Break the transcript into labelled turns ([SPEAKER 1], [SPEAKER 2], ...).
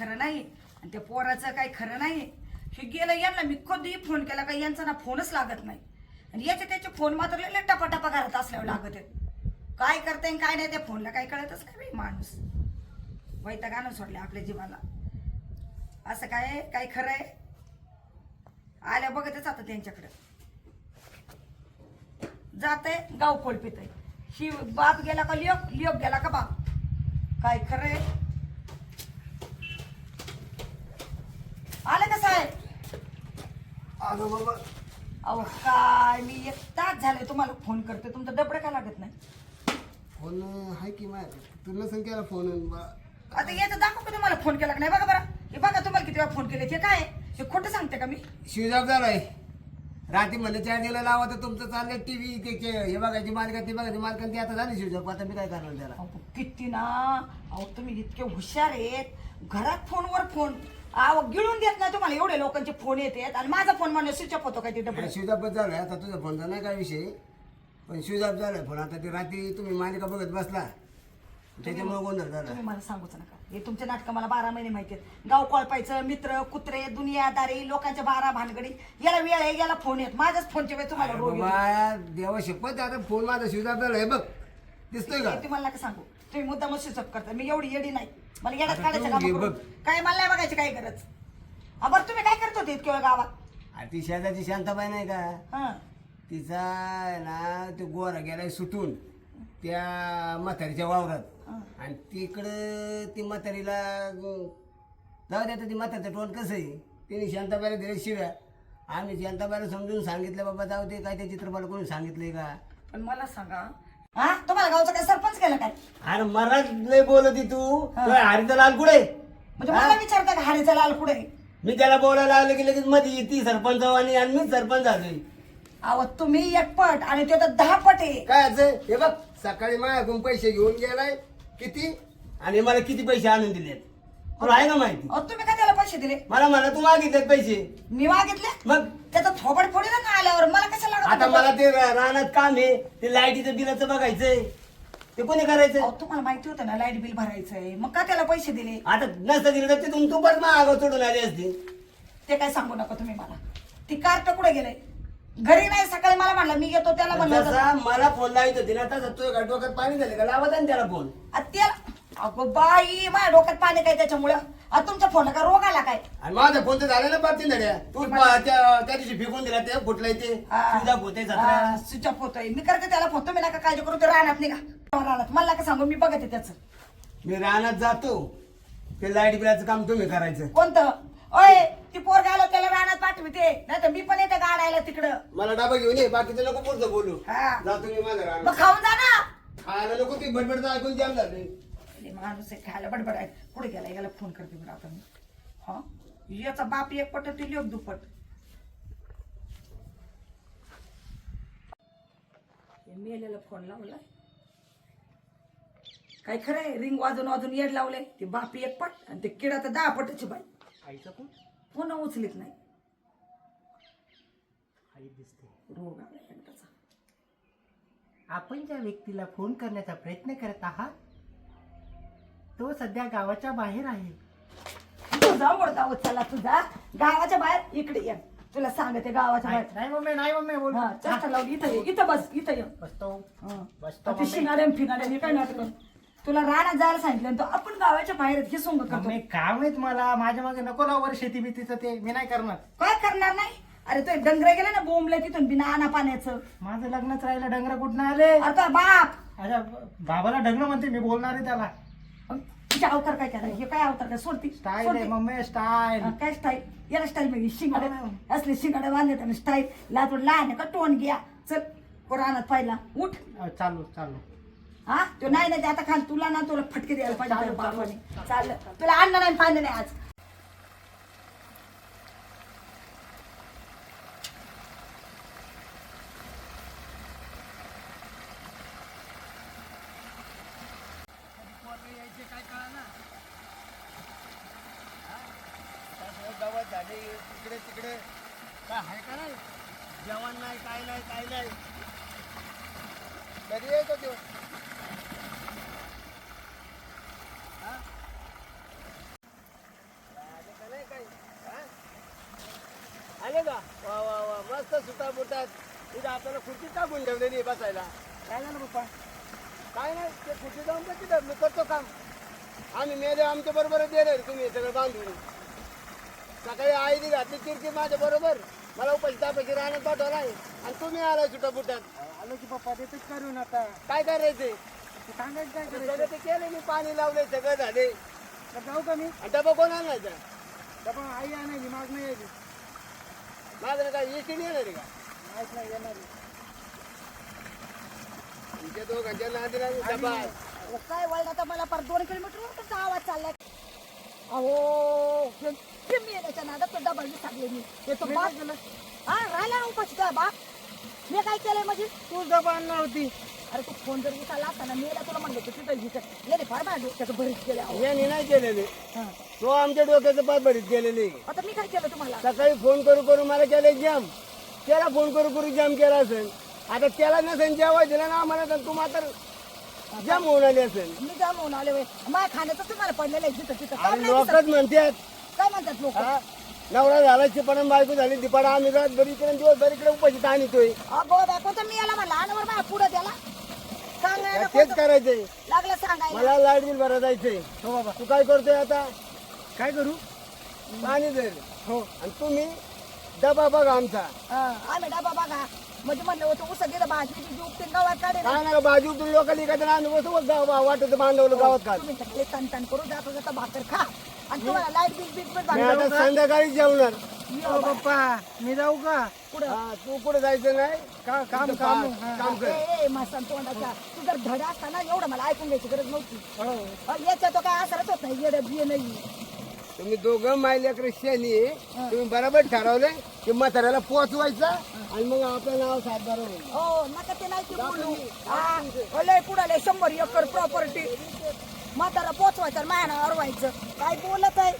[SPEAKER 1] खरं नाही. आणि त्या पोराचं काही खरं नाही. हे गेलं यांना मी कधीही फोन केला का यांचा ना फोनच लागत नाही. आणि याचे त्याचे फोन मात्र लय टपा घरात असल्यावर लागत आहेत. काय करताय काय नाही त्या फोनला काही कळतच नाही बाई माणूस. वैतागानं सोडले आपल्या जीवाला. असं काय आहे? खरं आहे? आल्या बघतच आता त्यांच्याकडे. जाते गाव कोळपीत आहे ही बाप गेला का लिओ? लिओ गेला का बाप? काय खरं आहे आलं का साहेब
[SPEAKER 2] अगं बाबा.
[SPEAKER 1] अहो काय मी एक तास झाले तुम्हाला फोन करते तुमचं डबडं का लागत नाही?
[SPEAKER 2] फोन आहे की माय? तुला नसेल केला फोन
[SPEAKER 1] आता याचं दाखव का तुम्हाला फोन केला का नाही. बघा बरं. हे बघा तुम्हाला किती वेळा फोन केले ते काय आहे? हे खोटं सांगते का मी?
[SPEAKER 2] शिवजाब झालाय. रात्री म्हणलं चार्जिंगला लावा तर तुमचं चाललंय टीव्ही त्याचे हे बघायची मालिका ती बघायची मालिका ती आता झाली शिवजाब. आता मी काय करणार त्याला?
[SPEAKER 1] अहो, किती ना. अहो तुम्ही इतके हुशार आहेत. घरात फोनवर फोन. अहो गिळून देत नाही तुम्हाला एवढे लोकांचे फोन येतात आणि माझा फोन म्हणलं स्विच ऑफ होतो काय ते डबडं
[SPEAKER 2] शिवजाबच झालाय आता तुझा फोनचा नाही काय विषय. पण शिवजाब झालाय फोन आता ते रात्री तुम्ही मालिका बघत बसला. त्याच्यामुळे गोंधळ झाला.
[SPEAKER 1] तुम्ही मला सांगूच नका. हे तुमचे नाटकं मला बारा महिने माहिती आहेत. गाव कोळपायचं मित्र कुत्रे दुनियादारी लोकांच्या बारा भानगडी याला वेळ आहे याला फोन येत. माझ्याच फोनच्या वेळ तुम्हाला रोग येतो.
[SPEAKER 2] बाबा देवा शपथ आता फोन माझा शिवजाब झालाय बघ. दिसतोय का?
[SPEAKER 1] हे तुम्हाला नका सांगू. तुम्ही मुद्दा मग स्विचअप करता. मी एवढी येडी नाही. मला येड्यात
[SPEAKER 2] आता
[SPEAKER 1] काढायचं
[SPEAKER 2] तू
[SPEAKER 1] काम.
[SPEAKER 2] बघ.
[SPEAKER 1] काय मला नाही बघायची काय गरज. हा, बरं तुम्ही काय करत होते इतक्या वेळ गावात?
[SPEAKER 2] ती शेजारची शांताबाई नाही का?
[SPEAKER 1] हा.
[SPEAKER 2] तिचा आहे ना तो गोरा गेलाय सुटून त्या म्हातारीच्या वावरात. आणि तिकडं ती म्हातारीला जाऊ द्या ती म्हातारीचं टोन कसं आहे? तिने शांताबाईला दिले शिव्या. आम्ही शांताबाईला समजून सांगितलं बाबा जाऊ दे काय त्या चित्रपाला कोणी सांगितलंय का?
[SPEAKER 1] पण मला सांगा हा? तुम्हाला गावचा काय सरपंच केला काय?
[SPEAKER 2] अरे मराठ लय बोलती तू.
[SPEAKER 1] हा.
[SPEAKER 2] हरीचा लाल कुठे?
[SPEAKER 1] म्हणजे मला विचारता का हाडीचा लाल कुठे? आहे?
[SPEAKER 2] मी त्याला बोलायला आलो की लगेच मध्ये येते सरपंच आणि आणि मीच सरपंच झालोय.
[SPEAKER 1] अहो तुम्ही एक पट आणि ते तर दहा पट आहे.
[SPEAKER 2] काय असं? हे बघ सकाळी माझ्याकडून पैसे घेऊन गेलाय. किती? आणि मला किती पैसे आणून दिलेत? तुला आहे ना माहिती?
[SPEAKER 1] अहो तुम्ही का त्याला पैसे दिले?
[SPEAKER 2] मला म्हणा तू मागितलेत पैसे.
[SPEAKER 1] मी मागितले?
[SPEAKER 2] मग?
[SPEAKER 1] त्याचा थोबड फोडी ना आल्यावर मला कशाला लागत
[SPEAKER 2] आता
[SPEAKER 1] होतं?
[SPEAKER 2] मला ते रा- रानात काम आहे. ते लाईटीचं बिलाचं बघायचंय. ते कोणी करायचं
[SPEAKER 1] अहो तुम्हाला माहिती होतं ना लाइट बिल भरायचंय. मग का त्याला पैसे दिले?
[SPEAKER 2] आता नसतं दिलं तर तिथून तू पण मागं सोडून आली असते.
[SPEAKER 1] ते काय सांगू नका तुम्ही मला. ती कार्ट कुठे गेले? घरी नाही सकाळी मला म्हणलं मी येतो त्याला म्हणलं
[SPEAKER 2] मला फोन लावित होती ना तसं तुझ्या डोक्यात पाणी झालं का? लावत त्याला फोन
[SPEAKER 1] आ, त्याला अगो बाई माझ्या डोक्यात पाणी काय त्याच्यामुळं? आ, तुमच्या फोन का रोग आला काय?
[SPEAKER 2] आणि माझा फोन तर झालं ना बाबती नड्या तू पा- त्या त्या दिवशी फेकून दिला ते फुटलंय ते. सुद्धा होते
[SPEAKER 1] होतोय. मी करते त्याला फोन. तुम्ही नका काळजी करू ते राहणार निघा. राहणार मला नका सांगू मी बघते त्याचं.
[SPEAKER 2] मी रानात जातो. ते लाइट बिलाचं काम तुम्ही करायचं.
[SPEAKER 1] कोणतं? ओय ती पोर गालो त्याला राहण्यात पाठवते. नाही तर मी पण येते गाडायला तिकडं.
[SPEAKER 2] मला डबा घेऊन ये बाकीचं नको पुढचं बोलू.
[SPEAKER 1] हा.
[SPEAKER 2] जातो मी माझं रानात.
[SPEAKER 1] मग खाऊन जा ना.
[SPEAKER 2] खायला नको ती बडबड ऐकून जाम झाले
[SPEAKER 1] अरे माणूस आहे खायला बडबड आहे. पुढे गेला याला फोन करते बरं आता मी. हा? याचा बाप एक पट ती लोक दुप्पट. हे मेलेला फोन लावलाय काय खरंय रिंग वाजून वाजून येड लावलंय ते बाप एक पट आणि ते किडा तर दहा पटाची बाई.
[SPEAKER 3] आईचा कोण?
[SPEAKER 1] पुन्हा उचलीत नाही.
[SPEAKER 3] आई दिसते.
[SPEAKER 1] रोग आला एकदाचा.
[SPEAKER 3] आपण ज्या व्यक्तीला फोन करण्याचा प्रयत्न करत आहात तो सध्या गावाच्या बाहेर आहे.
[SPEAKER 1] तुझा मुळगाव चला तुझा. गावाच्या बाहेर? इकडे ये. तुला सांगते गावाच्या बाहेर.
[SPEAKER 3] नाही मम्मी नाही मम्मी बोल.
[SPEAKER 1] हा चष्टा लावली. इथं ये इथं बस इथं ये.
[SPEAKER 3] बसतो.
[SPEAKER 1] हा.
[SPEAKER 3] बसतो
[SPEAKER 1] ते
[SPEAKER 3] मम्मी.
[SPEAKER 1] शिंगाड्या हे काय नाटक तुला रानात जायला सांगितलं तो आपण गावाच्या बाहेर हे सोंग करतो.
[SPEAKER 3] मम्मी काम आहेत मला. माझ्या मागे नको लावर शेती बितीचं ते. मी नाही करणार.
[SPEAKER 1] काय करणार नाही? अरे तो डंगरे गेले ना बोंबले तिथून बिना आणा पाण्याचं.
[SPEAKER 3] माझं लग्नच राहिलं डंगर कुठं आले?
[SPEAKER 1] अरे तो बाप.
[SPEAKER 3] अच्छा बाबाला डंगर म्हणते मी बोलणार आहे त्याला.
[SPEAKER 1] अग, तिचे अवतार काय करायला हे काय अवतार काय? सोडती
[SPEAKER 3] स्टाईल आहे
[SPEAKER 1] सोडती.
[SPEAKER 3] मम्मी स्टाईल
[SPEAKER 1] हा, काय स्टाईल याला स्टाईल म्हणजे शिंगाडे.
[SPEAKER 3] हा.
[SPEAKER 1] असले शिंगाडे बांधले त्याने स्टाईल लातूर लहान आहे का? टोन घ्या. चल रानात पाहिला उठ.
[SPEAKER 3] चालू चालू.
[SPEAKER 1] हा? तो नाही नाही ते आता खाल तुला ना तुला फटके द्यायला पाहिजे
[SPEAKER 3] चालेल,
[SPEAKER 1] तुझ्या बापाने. चाललं. तुला अन्न नाही पाणी नाही आज.
[SPEAKER 2] करायचे काय कळा ना गावात झाले तिकडे तिकडे. काय आहे का नाही? जेवण नाही काय नाही काय नाही. कधी येतो तो? आले का वा वा वा मस्त सुटा बुटात तिथं आपल्याला खुर्ची टाकून ठेवलेली बसायला.
[SPEAKER 3] काय झालं पप्पा?
[SPEAKER 2] काय नाही ते खुर्ची जाऊन बस तिथं मी करतो काम. आम्ही मेले आमच्या बरोबर देणार तुम्ही हे सगळं बांधून. सकाळी आईने घातली चिरकी माझ्या बरोबर. मला उपाशी तापाशी राहण्यात पाठवला आहे. आणि तुम्ही आला सुटा बुटात
[SPEAKER 3] आलो की पप्पा देतच करून आता.
[SPEAKER 2] काय करायचंय?
[SPEAKER 3] तू सांगायचं काय करायचं?
[SPEAKER 2] ते केले मी पाणी लावले सगळं झाले
[SPEAKER 3] तर जाऊ का मी?
[SPEAKER 2] डबा कोण आणायचा?
[SPEAKER 3] डबा आई आणायची माग नाही यायची.
[SPEAKER 2] माझं काय एसी नाही येणार आहे का
[SPEAKER 3] माहीत नाही येणार
[SPEAKER 2] दोघांच्या
[SPEAKER 1] अहो, काय तर मला पर दोन किलोमीटर आवाज चाललाय. अहो मी येण्याच्या नादात तो डबल मी. सांगले मी ते तो बाप हा राहिला उपाशी काय बाप? मी काय केलंय म्हणजे?
[SPEAKER 3] तू डबा आणणार होती.
[SPEAKER 1] अरे तू फोन जर उचलला असता ना मेला तुला म्हणलं होतं तिथं येणे फार माझ्या डोक्याचं बरीच केलं अहो.
[SPEAKER 2] यांनी नाही केलेले.
[SPEAKER 1] हा.
[SPEAKER 2] तो आमच्या डोक्याचं पाच भरीत गेलेले
[SPEAKER 1] आता मी काय केलं तुम्हाला?
[SPEAKER 2] सकाळी फोन करू करू मला केले जाम त्याला फोन करू करू जाम केला असेल. आता त्याला नसेल जेव्हा दिला ना आम्हाला तर तू मात्र जाम होऊन आले असेल.
[SPEAKER 1] मी जाम होऊन आले वय माझ्या खाण्याचं तुम्हाला पडलेलं आहे तिथं तिथं.
[SPEAKER 2] आणि
[SPEAKER 1] नाही
[SPEAKER 2] लोकच म्हणतात?
[SPEAKER 1] काय म्हणतात लोक?
[SPEAKER 2] हा, नवरा झाला चिपडा बायको झाली दिपाडा आम्ही रात बरी इकडे दिवसभर इकडे उपाशी आणतोय.
[SPEAKER 1] अगो बायको तर मी याला म्हणला आणवर माझ्या पुढं त्याला. सांगायला
[SPEAKER 2] तेच
[SPEAKER 1] कोणतं-
[SPEAKER 2] करायचंय.
[SPEAKER 1] लागलं सांगायला.
[SPEAKER 2] मला लाइट बिल भरा जायचंय.
[SPEAKER 3] हो बाबा.
[SPEAKER 2] तू काय करतोय आता?
[SPEAKER 3] काय करू?
[SPEAKER 2] पाणी दे.
[SPEAKER 3] हो.
[SPEAKER 2] आणि तुम्ही डबा बघा आमचा.
[SPEAKER 1] हा, आम्ही डबा बघा. म्हणजे म्हणलं होतं उसं भाजी बिजी उपटीन गावात काढे
[SPEAKER 2] काय ना बाजू तुम्ही लोकांनी गाव वाटत बांधवलं गावात काल
[SPEAKER 1] तुम्ही सगळे तन तन करू जातो जाता भाकर खा. आणि तुम्हाला लाइट बिल बिल पण
[SPEAKER 2] मी
[SPEAKER 1] भांडवल
[SPEAKER 2] आता संध्याकाळी जेवणार.
[SPEAKER 3] हो पप्पा मी जाऊ का?
[SPEAKER 1] पुढं
[SPEAKER 2] हा, तू कुठे जायचं नाही?
[SPEAKER 3] का काम काम हा.
[SPEAKER 2] काम कर.
[SPEAKER 1] ए मासा तोंडाचा. तू जर धडा असताना एवढं मला ऐकून घ्यायची गरज नव्हती.
[SPEAKER 3] हो.
[SPEAKER 1] याच्या तो काय असरच होत नाही येडं बिये नाही.
[SPEAKER 2] तुम्ही दोघं मायलेकर शेणी तुम्ही बरोबर ठरवले की म्हाताऱ्याला पोचवायचं आणि मग आपलं नाव सातबार होईल.
[SPEAKER 1] हो नका ते नाही ते बोलू. हा, लय पुढाले शंभर एकर प्रॉपर्टी म्हातारा पोचवायचं माया अरवायचं काय बोलत आहे?